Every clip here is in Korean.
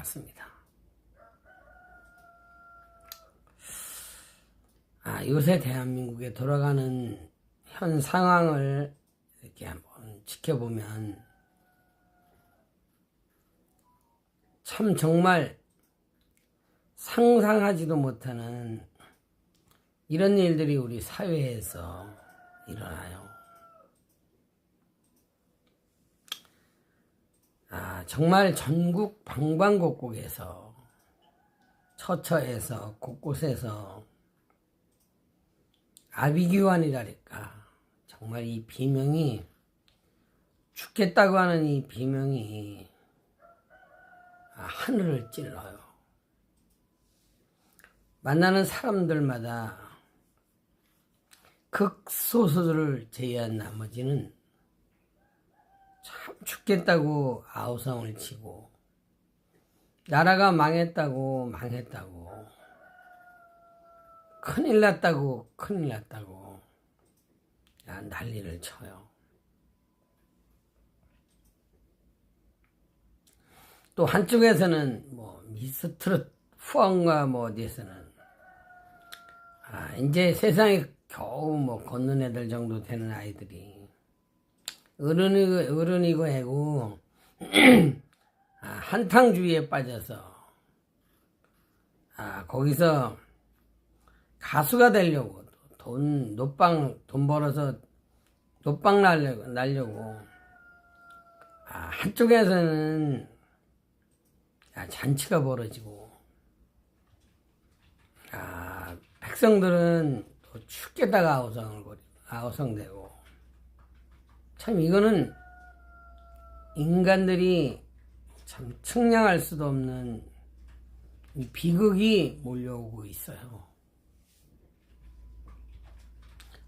같습니다. 아, 요새 대한민국에 돌아가는 현 상황을 이렇게 한번 지켜보면 참 정말 상상하지도 못하는 이런 일들이 우리 사회에서 일어나요. 아, 정말 전국 방방곡곡에서 처처에서 곳곳에서 아비규환이랄까 정말 이 비명이 죽겠다고 하는 이 비명이 아, 하늘을 찔러요. 만나는 사람들마다 극소수들을 제외한 나머지는 참 죽겠다고 아우성을 치고 나라가 망했다고 망했다고 큰일 났다고 큰일 났다고 야, 난리를 쳐요. 또 한쪽에서는 뭐 미스트롯 후원과 뭐 어디에서는 아 이제 세상에 겨우 뭐 걷는 애들 정도 되는 아이들이 어른이고 어른이고 해고 아, 한탕주의에 빠져서 아 거기서 가수가 되려고 돈 노빵 돈 벌어서 노빵 날려고 날려고. 아, 한쪽에서는 아, 잔치가 벌어지고. 아, 백성들은 또 죽겠다가 아우성을 거리 아우성되고 참 이거는 인간들이 참 측량할 수도 없는 이 비극이 몰려오고 있어요.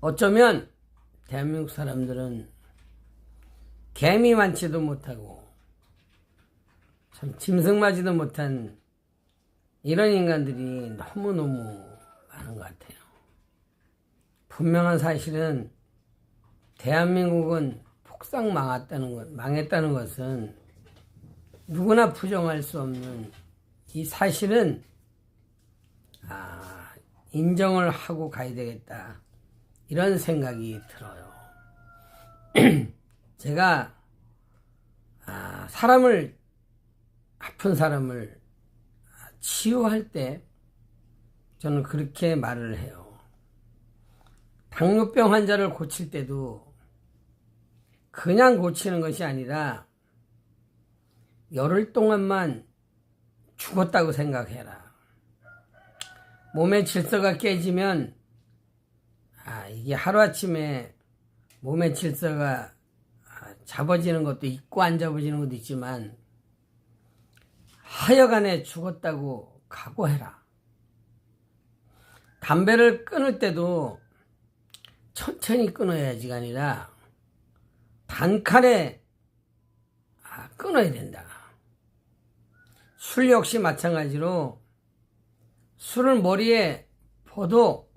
어쩌면 대한민국 사람들은 개미 많지도 못하고 참 짐승맞이도 못한 이런 인간들이 너무너무 많은 것 같아요. 분명한 사실은 대한민국은 폭삭 망했다는 것, 망했다는 것은 누구나 부정할 수 없는 이 사실은 아, 인정을 하고 가야 되겠다. 이런 생각이 들어요. 제가 아, 사람을 아픈 사람을 치유할 때 저는 그렇게 말을 해요. 당뇨병 환자를 고칠 때도 그냥 고치는 것이 아니라 열흘 동안만 죽었다고 생각해라. 몸의 질서가 깨지면 아, 이게 하루아침에 몸의 질서가 아, 잡아지는 것도 있고 안 잡아지는 것도 있지만 하여간에 죽었다고 각오해라. 담배를 끊을 때도 천천히 끊어야지가 아니라 단칼에 아, 끊어야 된다. 술 역시 마찬가지로 술을 머리에 퍼도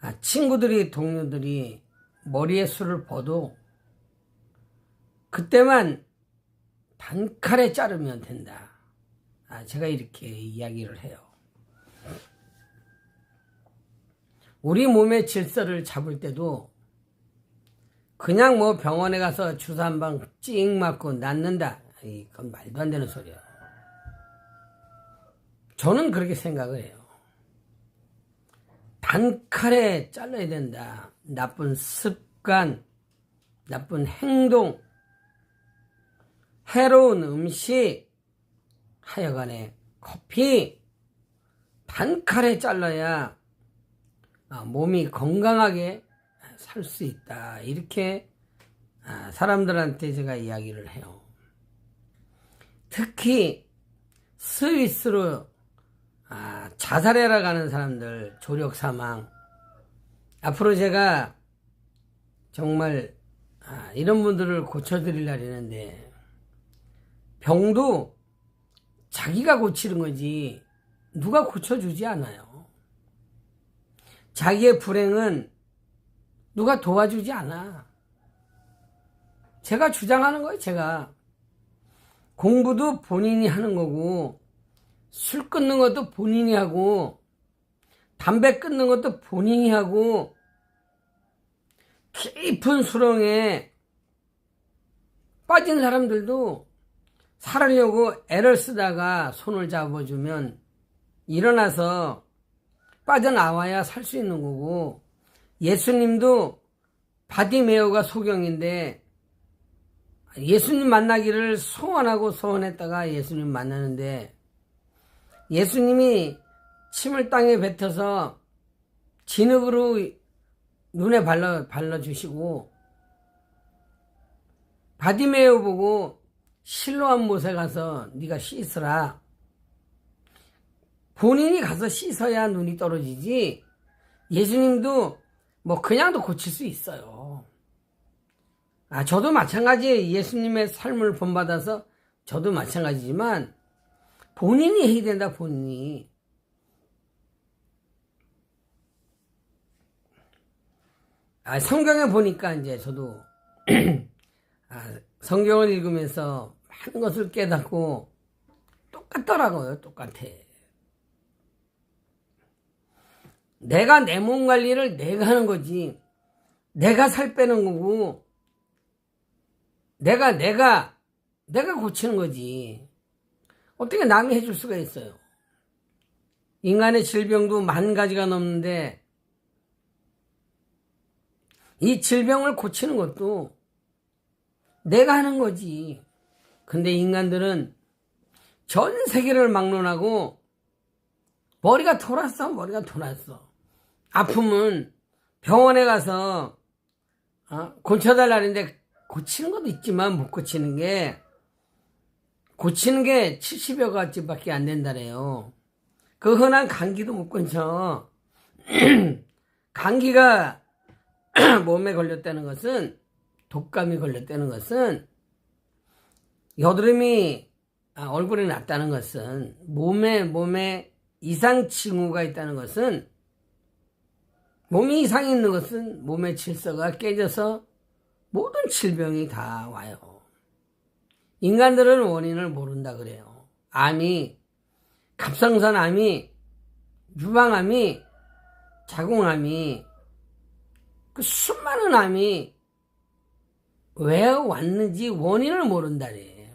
아, 친구들이 동료들이 머리에 술을 퍼도 그때만 단칼에 자르면 된다. 아, 제가 이렇게 이야기를 해요. 우리 몸의 질서를 잡을 때도 그냥 뭐 병원에 가서 주사 한방찍 맞고 낫는다. 이건 말도 안 되는 소리야. 저는 그렇게 생각을 해요. 단칼에 잘라야 된다. 나쁜 습관, 나쁜 행동, 해로운 음식, 하여간에 커피, 단칼에 잘라야 아, 몸이 건강하게 살 수 있다. 이렇게 아, 사람들한테 제가 이야기를 해요. 특히 스위스로 아, 자살해라 가는 사람들 조력 사망 앞으로 제가 정말 아, 이런 분들을 고쳐드릴 날이 있는데 병도 자기가 고치는 거지 누가 고쳐주지 않아요. 자기의 불행은 누가 도와주지 않아. 제가 주장하는 거예요, 제가. 공부도 본인이 하는 거고, 술 끊는 것도 본인이 하고, 담배 끊는 것도 본인이 하고, 깊은 수렁에 빠진 사람들도 살으려고 애를 쓰다가 손을 잡아주면 일어나서 빠져나와야 살 수 있는 거고, 예수님도 바디메오가 소경인데 예수님 만나기를 소원하고 소원했다가 예수님 만나는데 예수님이 침을 땅에 뱉어서 진흙으로 눈에 발라, 발라주시고 바디메오 보고 실로한 못에 가서 네가 씻으라. 본인이 가서 씻어야 눈이 떨어지지. 예수님도 뭐 그냥도 고칠 수 있어요. 아 저도 마찬가지 예수님의 삶을 본받아서 저도 마찬가지지만 본인이 해야 된다 본인이. 아 성경에 보니까 이제 저도 아, 성경을 읽으면서 많은 것을 깨닫고 똑같더라고요 똑같아. 내가 내 몸 관리를 내가 하는 거지. 내가 살 빼는 거고, 내가, 내가, 내가 고치는 거지. 어떻게 남이 해줄 수가 있어요? 인간의 질병도 만 가지가 넘는데, 이 질병을 고치는 것도 내가 하는 거지. 근데 인간들은 전 세계를 막론하고, 머리가 돌았어, 머리가 돌았어. 아픔은 병원에 가서 어? 고쳐달라는데 고치는 것도 있지만 못 고치는 게 고치는 게 70여 가지밖에 안 된다래요. 그 흔한 감기도 못 고쳐. 감기가 몸에 걸렸다는 것은 독감이 걸렸다는 것은 여드름이 아, 얼굴에 났다는 것은 몸에 몸에 이상 징후가 있다는 것은 몸이 이상이 있는 것은 몸의 질서가 깨져서 모든 질병이 다 와요. 인간들은 원인을 모른다 그래요. 암이, 갑상선 암이, 유방암이, 자궁암이, 그 수많은 암이 왜 왔는지 원인을 모른다래.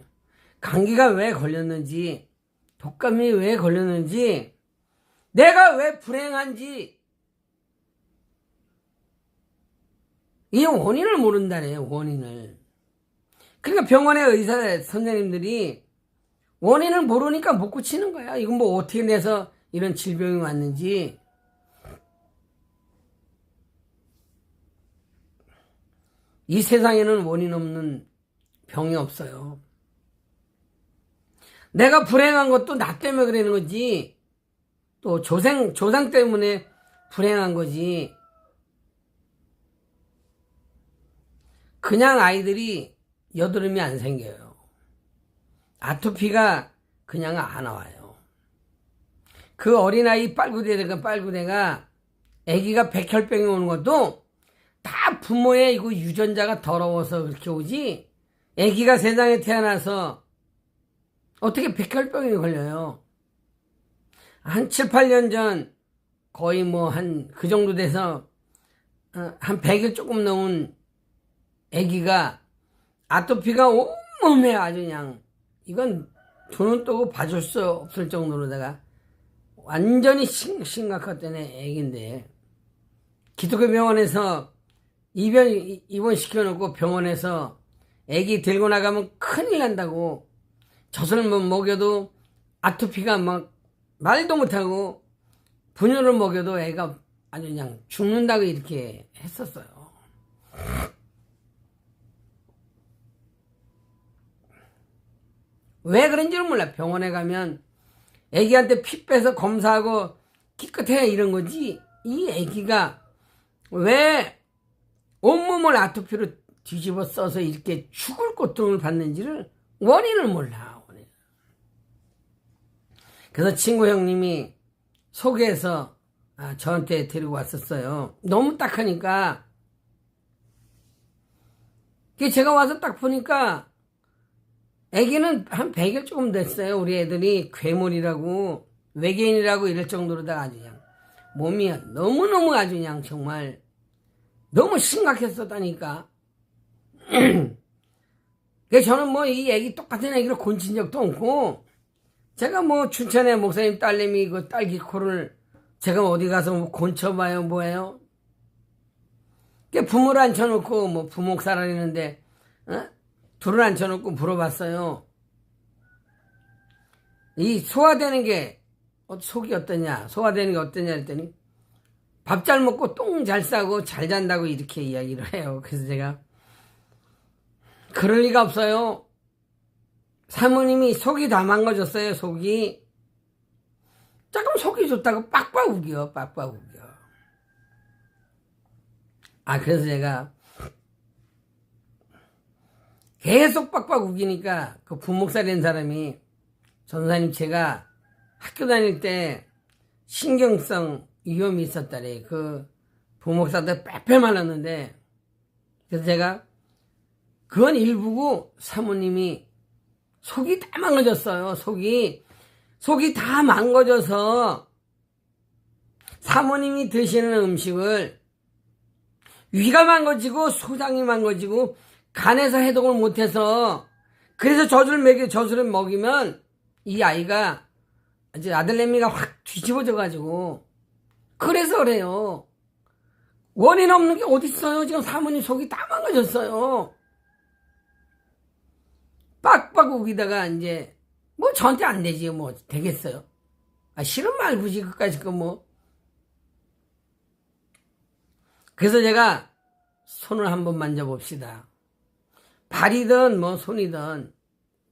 감기가 왜 걸렸는지, 독감이 왜 걸렸는지, 내가 왜 불행한지, 이 원인을 모른다네요, 원인을. 그러니까 병원의 의사 선생님들이 원인을 모르니까 못 고치는 거야. 이건 뭐 어떻게 내서 이런 질병이 왔는지. 이 세상에는 원인 없는 병이 없어요. 내가 불행한 것도 나 때문에 그러는 거지. 또 조상, 조상 때문에 불행한 거지. 그냥 아이들이 여드름이 안 생겨요. 아토피가 그냥 안 와요. 그 어린아이 빨구대가 빨구대가 아기가 백혈병이 오는 것도 다 부모의 이거 유전자가 더러워서 그렇게 오지 아기가 세상에 태어나서 어떻게 백혈병이 걸려요? 한 7, 8년 전 거의 뭐 한 그 정도 돼서 어, 한 100일 조금 넘은 아기가 아토피가 온몸에 아주 그냥 이건 두눈 뜨고 봐줄 수 없을 정도로다가 완전히 심, 심각했던 애기인데 기독교 병원에서 입원, 입원시켜놓고 병원에서 애기 들고 나가면 큰일 난다고 젖을 못 먹여도 아토피가 막 말도 못하고 분유를 먹여도 애가 아주 그냥 죽는다고 이렇게 했었어요. 왜 그런지는 몰라. 병원에 가면 애기한테 피 빼서 검사하고 기껏해 이런 거지. 이 애기가 왜 온몸을 아토피로 뒤집어 써서 이렇게 죽을 고통을 받는지를 원인을 몰라. 그래서 친구 형님이 소개해서 아, 저한테 데리고 왔었어요. 너무 딱하니까. 제가 와서 딱 보니까 애기는 한 100일 조금 됐어요. 우리 애들이 괴물이라고 외계인이라고 이럴 정도로다가 아주 그냥 몸이 너무너무 아주 그냥 정말 너무 심각했었다니까. 저는 뭐 이 애기 똑같은 애기를 곤친 적도 없고 제가 뭐 춘천에 목사님 딸내미 그 딸기 코를 제가 어디 가서 뭐 곤쳐봐요 뭐예요? 그 부모를 앉혀놓고 뭐 부목사라는데 어? 둘을 앉혀놓고 물어봤어요. 이 소화되는 게 어, 속이 어떠냐 소화되는 게 어떠냐 했더니 밥 잘 먹고 똥 잘 싸고 잘 잔다고 이렇게 이야기를 해요. 그래서 제가 그럴 리가 없어요. 사모님이 속이 다 망가졌어요. 속이 조금 속이 좋다고 빡빡 우겨 빡빡 우겨. 아 그래서 제가 계속 빡빡 우기니까 그 부목사 된 사람이 전사님 제가 학교 다닐 때 신경성 위험이 있었다래. 그 부목사들 빼빼 말랐는데 그래서 제가 그건 일부고 사모님이 속이 다 망가졌어요. 속이 속이 다 망가져서 사모님이 드시는 음식을 위가 망가지고 소장이 망가지고 간에서 해독을 못해서 그래서 젖을 먹여 젖을 먹이면 이 아이가 이제 아들내미가 확 뒤집어져 가지고 그래서 그래요. 원인 없는 게 어디 있어요? 지금 사모님 속이 다 망가졌어요. 빡빡 우기다가 이제 뭐 저한테 안 되지 뭐 되겠어요. 아 싫은 말부지 그까짓 거 뭐. 그래서 제가 손을 한번 만져봅시다. 발이든 뭐 손이든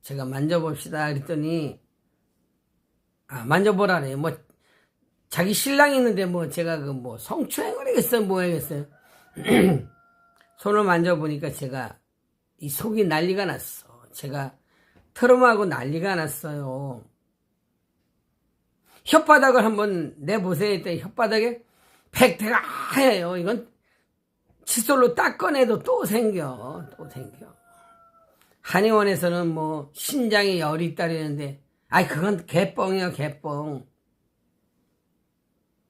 제가 만져봅시다 그랬더니 아 만져보라네. 뭐 자기 신랑이 있는데 뭐 제가 그 뭐 성추행을 하겠어요 뭐 하겠어요. 손을 만져보니까 제가 이 속이 난리가 났어. 제가 트럼하고 난리가 났어요. 혓바닥을 한번 내보세요. 했더니 혓바닥에 백태가 하얘요. 이건 칫솔로 닦아내도 또 생겨. 또 생겨 한의원에서는 뭐 신장에 열이 있다리는데 아이 그건 개뻥이야 개뻥.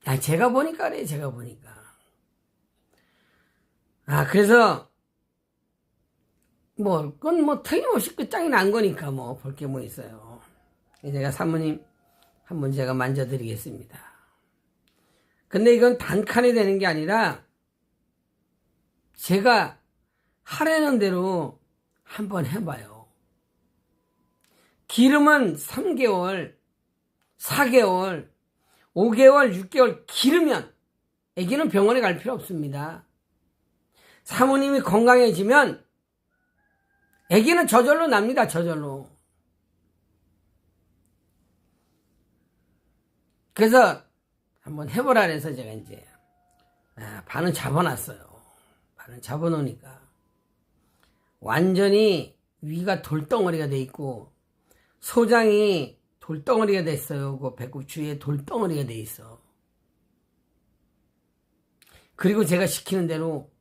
아 제가 보니까 그래 제가 보니까. 아 그래서 뭐 그건 뭐 틀림없이 끝장이 난 거니까 뭐 볼 게 뭐 있어요. 제가 사모님 한번 제가 만져드리겠습니다. 근데 이건 단칸에 되는 게 아니라 제가 하라는 대로 한번 해봐요. 기름은 3개월, 4개월, 5개월, 6개월 기르면 애기는 병원에 갈 필요 없습니다. 사모님이 건강해지면 애기는 저절로 납니다. 저절로. 그래서 한번 해보라 그래서 제가 이제 아, 반은 잡아놨어요. 반은 잡아놓으니까 완전히 위가 돌덩어리가 돼 있고 소장이 돌덩어리가 됐어요. 그 배꼽 주위에 돌덩어리가 돼 있어. 그리고 제가 시키는 대로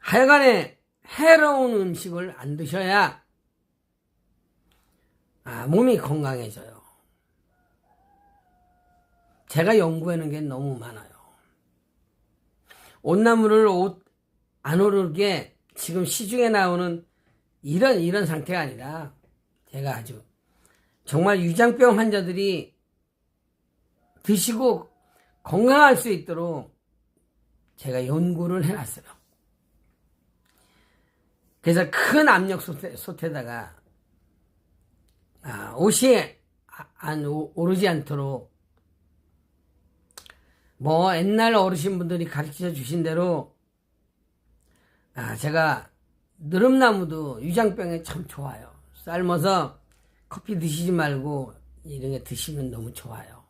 하여간에 해로운 음식을 안 드셔야 아, 몸이 건강해져요. 제가 연구하는 게 너무 많아요. 온나무를 옷, 안 오르게 지금 시중에 나오는 이런, 이런 상태가 아니라 제가 아주 정말 유장병 환자들이 드시고 건강할 수 있도록 제가 연구를 해놨어요. 그래서 큰 압력 솥에, 솥에다가 아, 옷이 아, 안 오르지 않도록 뭐 옛날 어르신분들이 가르쳐 주신 대로 아 제가 느릅나무도 유장병에 참 좋아요. 삶아서 커피 드시지 말고 이런 게 드시면 너무 좋아요.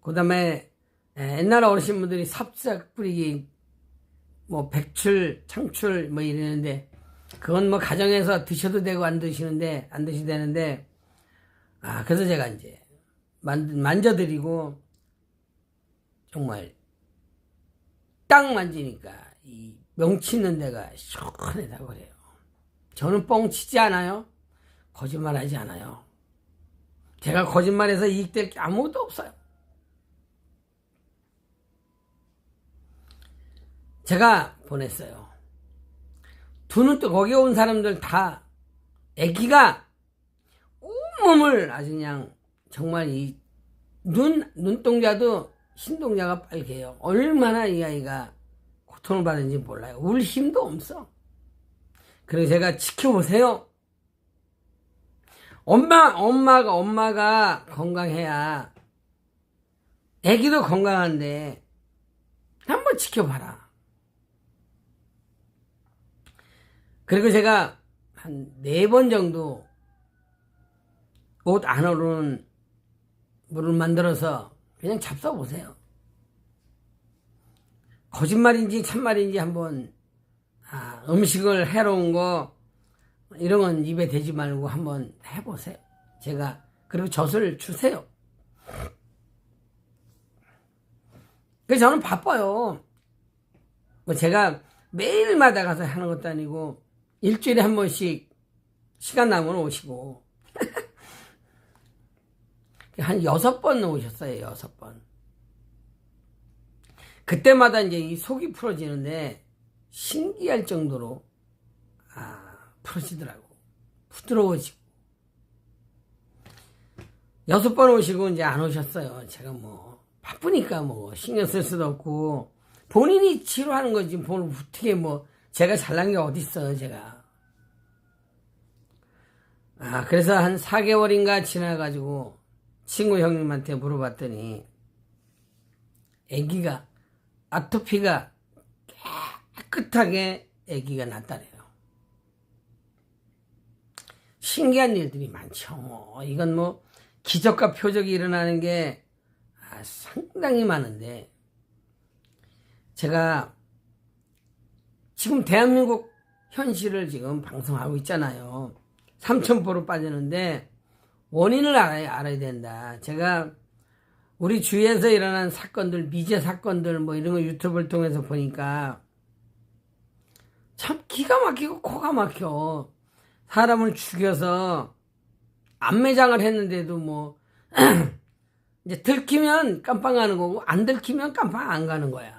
그 다음에 옛날 어르신분들이 삽작 뿌리기 뭐 백출, 창출 뭐 이러는데 그건 뭐 가정에서 드셔도 되고 안 드시는데 안 드시 되는데 아 그래서 제가 이제 만, 만져드리고 정말 딱 만지니까 이 명치 있는 데가 시원하다고 그래요. 저는 뻥치지 않아요. 거짓말하지 않아요. 제가 거짓말해서 이익될 게 아무것도 없어요. 제가 보냈어요. 두눈 뜨 거기 온 사람들 다 애기가 온몸을 아주 그냥 정말 이 눈, 눈동자도 신동자가 빨개요. 얼마나 이 아이가 고통을 받은지 몰라요. 울 힘도 없어. 그래서 제가 지켜보세요. 엄마, 엄마가, 엄마가 건강해야 애기도 건강한데 한번 지켜봐라. 그리고 제가 한 네 번 정도 옷 안으로는 물을 만들어서 그냥 잡숴보세요. 거짓말인지 참말인지 한번 아, 음식을 해로운 거 이런 건 입에 대지 말고 한번 해보세요. 제가 그리고 젖을 주세요. 그래서 저는 바빠요. 뭐 제가 매일마다 가서 하는 것도 아니고 일주일에 한 번씩 시간 나면 오시고 한 여섯 번 오셨어요. 여섯 번. 그때마다 이제 이 속이 풀어지는데 신기할 정도로 아, 풀어지더라고. 부드러워지고. 여섯 번 오시고 이제 안 오셨어요. 제가 뭐 바쁘니까 뭐 신경 쓸 수도 없고 본인이 치료하는 거지 뭘 어떻게 뭐 제가 잘난 게 어딨어요 제가. 아 그래서 한 4개월인가 지나가지고 친구 형님한테 물어봤더니 아기가 아토피가 깨끗하게 아기가 났다래요. 신기한 일들이 많죠. 뭐 이건 뭐 기적과 표적이 일어나는 게 아, 상당히 많은데 제가 지금 대한민국 현실을 지금 방송하고 있잖아요. 삼천포로 빠지는데 원인을 알아야, 알아야 된다. 제가 우리 주위에서 일어난 사건들, 미제 사건들 뭐 이런 거 유튜브를 통해서 보니까 참 기가 막히고 코가 막혀. 사람을 죽여서 안매장을 했는데도 뭐 이제 들키면 깜빵 가는 거고 안 들키면 깜빵 안 가는 거야.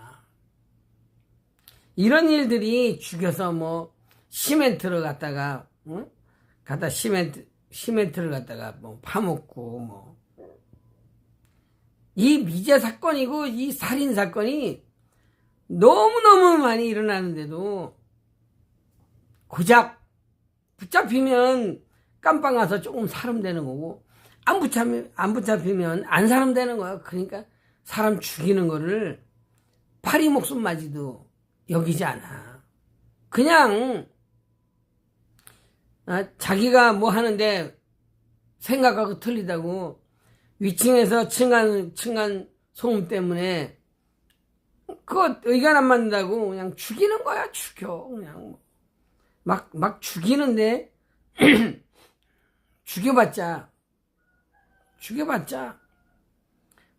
이런 일들이 죽여서 뭐 시멘트를 갖다가 응? 갖다 시멘트 시멘트를 갖다가 뭐 파먹고 뭐 이 미제 사건이고 이 살인 사건이 너무너무 많이 일어나는데도 고작 붙잡히면 깜빵 가서 조금 사람 되는 거고 안 붙잡히면 안 붙잡히면 안 사람 되는 거야. 그러니까 사람 죽이는 거를 파리 목숨 맞이도 여기지 않아. 그냥 아, 자기가 뭐 하는데 생각하고 틀리다고 위층에서 층간 층간 소음 때문에 그거 의견 안 맞는다고 그냥 죽이는 거야 죽여. 그냥 막 막 죽이는데 죽여봤자 죽여봤자.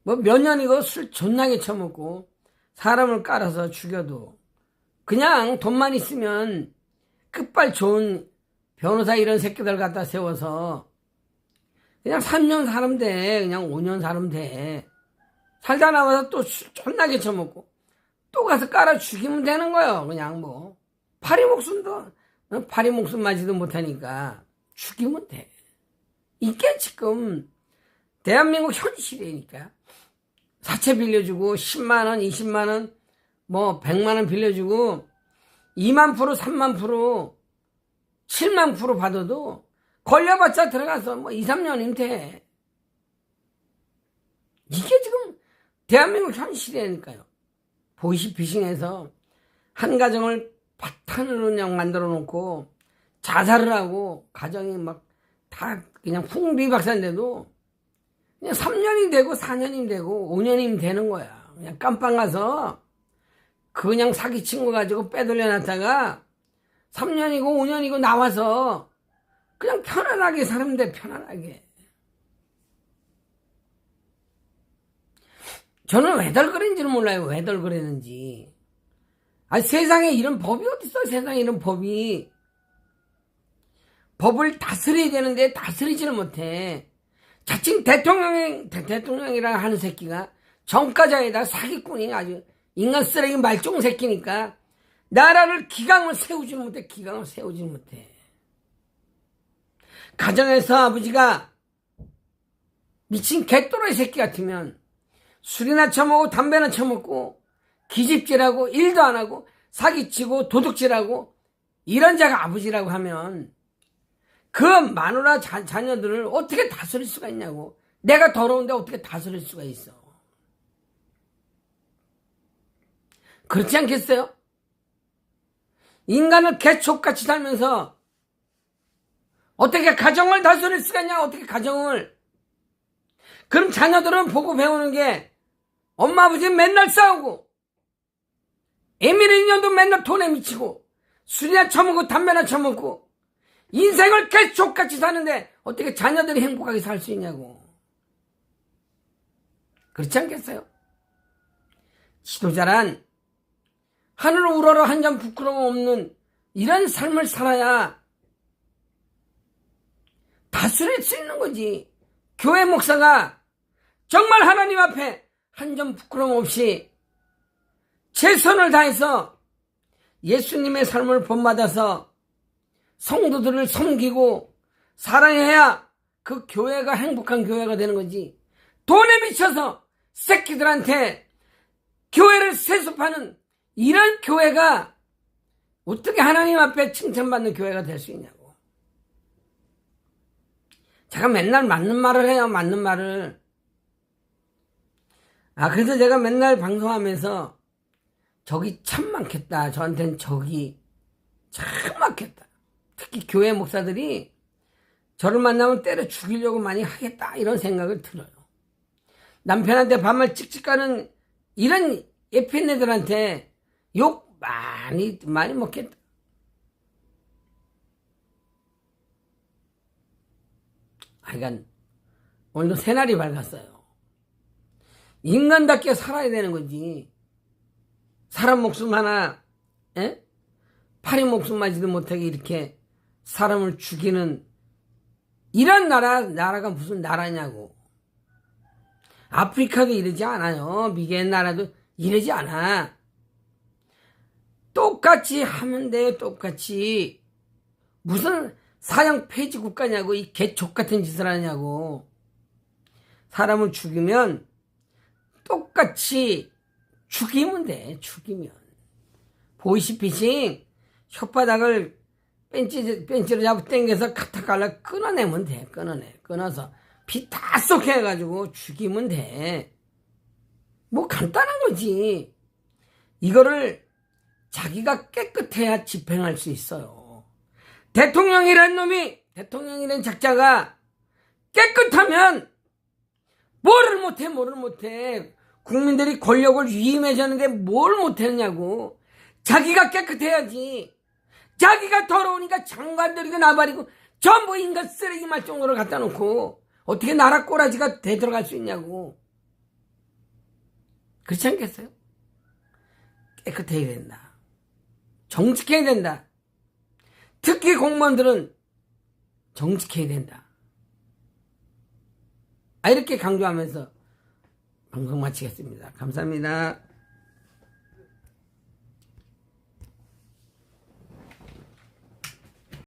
뭐 몇 년이고 술 존나게 처먹고 사람을 깔아서 죽여도 그냥 돈만 있으면 끝발 좋은 변호사 이런 새끼들 갖다 세워서 그냥 3년 살면 돼. 그냥 5년 살면 돼. 살다 나와서 또 존나게 처먹고 또 가서 깔아 죽이면 되는 거예요. 그냥 뭐 파리 목숨도 파리 목숨 맞지도 못하니까 죽이면 돼. 이게 지금 대한민국 현실이니까 사채 빌려주고 10만 원, 20만 원, 뭐 100만 원 빌려주고 2만 프로, 3만 프로 7만 프로 받아도 걸려봤자 들어가서 뭐 2, 3년이면 돼. 이게 지금 대한민국 현실이니까요. 보이시 피싱해서 한 가정을 바탕으로 그냥 만들어 놓고 자살을 하고 가정이 막 다 그냥 풍비박산데도 그냥 3년이 되고 4년이 되고 5년이면 되는 거야. 그냥 깜빵 가서 그냥 사기 친 거 가지고 빼돌려 놨다가 3년이고 5년이고 나와서 그냥 편안하게 사면 돼, 편안하게. 저는 왜 덜거리는지는 몰라요. 왜 덜거리는지. 아 세상에 이런 법이 어딨어, 세상에 이런 법이. 법을 다스려야 되는데 다스리지를 못해. 자칭 대통령, 대, 대통령이라 하는 새끼가 정가자에다 사기꾼이 아주 인간 쓰레기 말종 새끼니까 나라를 기강을 세우지를 못해, 기강을 세우지를 못해. 가정에서 아버지가 미친 개또라이 새끼 같으면 술이나 처먹고 담배나 처먹고 기집질하고 일도 안 하고 사기치고 도둑질하고 이런 자가 아버지라고 하면 그 마누라 자, 자녀들을 어떻게 다스릴 수가 있냐고 내가 더러운데 어떻게 다스릴 수가 있어 그렇지 않겠어요? 인간을 개촉같이 살면서 어떻게 가정을 다스릴 수가 있냐? 어떻게 가정을? 그럼 자녀들은 보고 배우는 게 엄마 아버지 맨날 싸우고 에미리 인연도 맨날 돈에 미치고 술이나 처먹고 담배나 처먹고 인생을 개족같이 사는데 어떻게 자녀들이 행복하게 살 수 있냐고. 그렇지 않겠어요? 지도자란 하늘 우러러 한 점 부끄러움 없는 이런 삶을 살아야 다스릴 수 있는 거지 교회 목사가 정말 하나님 앞에 한 점 부끄러움 없이 최선을 다해서 예수님의 삶을 본받아서 성도들을 섬기고 사랑해야 그 교회가 행복한 교회가 되는 거지. 돈에 미쳐서 새끼들한테 교회를 세습하는 이런 교회가 어떻게 하나님 앞에 칭찬받는 교회가 될 수 있냐고. 제가 맨날 맞는 말을 해요, 맞는 말을. 아, 그래서 제가 맨날 방송하면서 적이 참 많겠다. 저한테는 적이 참 많겠다. 특히 교회 목사들이 저를 만나면 때려 죽이려고 많이 하겠다. 이런 생각을 들어요. 남편한테 반말 찍찍 가는 이런 예편네들한테 욕 많이, 많이 먹겠다. 하여간, 오늘도 새날이 밝았어요. 인간답게 살아야 되는 거지. 사람 목숨 하나, 에? 파리 목숨 맞지도 못하게 이렇게 사람을 죽이는 이런 나라, 나라가 무슨 나라냐고. 아프리카도 이러지 않아요. 미개한 나라도 이러지 않아. 똑같이 하면 돼, 똑같이. 무슨 사형 폐지 국가냐고, 이 개족 같은 짓을 하냐고. 사람을 죽이면 똑같이 죽이면 돼, 죽이면. 보이시피싱, 혓바닥을 벤치, 벤치로 잡고 당겨서 카타칼라 끊어내면 돼, 끊어내. 끊어서 피 다 쏙 해가지고 죽이면 돼. 뭐 간단한 거지. 이거를 자기가 깨끗해야 집행할 수 있어요. 대통령이란 놈이, 대통령이란 작자가 깨끗하면 뭐를 못해, 뭐를 못해. 국민들이 권력을 위임해줬는데 뭘 못했냐고. 자기가 깨끗해야지. 자기가 더러우니까 장관들이고 나발이고 전부 인간 쓰레기 말종으로 갖다 놓고 어떻게 나라 꼬라지가 되들어갈 수 있냐고. 그렇지 않겠어요? 깨끗해야 된다. 정직해야 된다. 특히 공무원들은 정직해야 된다. 아, 이렇게 강조하면서 방송 마치겠습니다. 감사합니다.